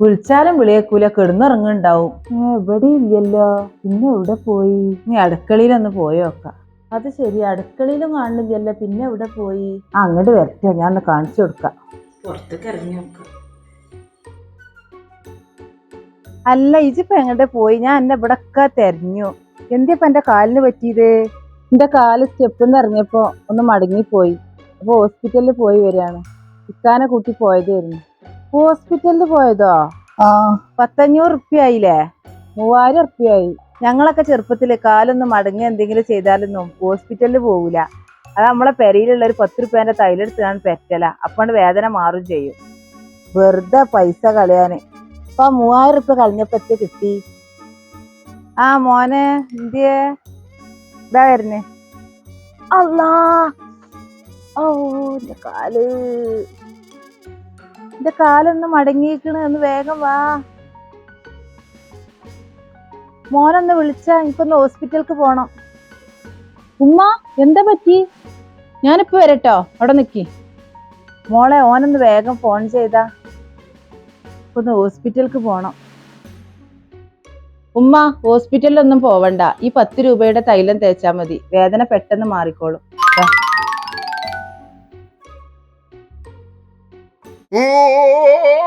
വിളിച്ചാലും വിളിയേക്കൂല കിടന്നിറങ്ങുണ്ടാവും എവിടെ ഇല്ലല്ലോ. പിന്നെ എവിടെ പോയി? നീ അടുക്കളയിലൊന്ന് പോയോക്ക അത് ശരി അടുക്കളയിലും കാണുന്നില്ലല്ലോ. പിന്നെ എവിടെ പോയി? ആ അങ്ങോട്ട് വരട്ടെ ഞാൻ ഒന്ന് കാണിച്ചു കൊടുക്കാം. പുറത്തേക്ക് ഇറങ്ങി നോക്കാം. അല്ല ഇജിപ്പോ എങ്ങോട്ട് പോയി? ഞാൻ എന്നെ ഇവിടെ ഒക്കെ തെരഞ്ഞു എന്തിപ്പ എന്റെ കാലിന് പറ്റിയത്? എന്റെ കാൽ സ്റ്റെപ്പ് ഇറങ്ങിയപ്പോ ഒന്ന് മടങ്ങി പോയി അപ്പൊ ഹോസ്പിറ്റലിൽ പോയി വരികയാണ്. ഇക്കാനെ കൂട്ടി പോയതായിരുന്നു. ഹോസ്പിറ്റലിൽ പോയതോ? ആ. പത്തഞ്ഞൂറ് ഉറുപ്പ്യ ആയില്ലേ മൂവായിരം ഉറുപ്പ്യായി. ഞങ്ങളൊക്കെ ചെറുപ്പത്തിൽ കാലൊന്നും മടങ്ങി എന്തെങ്കിലും ചെയ്താലൊന്നും ഹോസ്പിറ്റലിൽ പോകൂല അത് നമ്മളെ പെരയിലുള്ള ഒരു പത്ത് റുപ്യേന്റെ തൈലെടുത്താണ് പെറ്റല. അപ്പാണ്ട് വേദന മാറും ചെയ്യും. വെറുതെ പൈസ കളയാന്. ഇപ്പൊ ആ മൂവായിരം റുപ്യ കളഞ്ഞപ്പത്തെ കിട്ടി? ആ മോനെ എന്തിയേ? ഇതാ വരുന്നേ. അല്ലാ ഓ കാൽ. എന്റെ കാലൊന്ന് മടങ്ങിയിരിക്കണ് എന്ന് വേഗം വാ. മോനൊന്ന് വിളിച്ചാ എനിക്കൊന്ന് ഹോസ്പിറ്റലിക്ക് പോണം. ഉമ്മ എന്താ പറ്റി? ഞാനിപ്പോ വരട്ടോ അവിടെ നിക്കി. മോളെ ഓനൊന്ന് വേഗം ഫോൺ ചെയ്താ. ഒന്ന് ഹോസ്പിറ്റലിക്ക് പോണം. ഉമ്മ ഹോസ്പിറ്റലിലൊന്നും പോവണ്ട. ഈ പത്ത് രൂപയുടെ തൈലം തേച്ചാ മതി. വേദന പെട്ടെന്ന് മാറിക്കോളും. Whoa!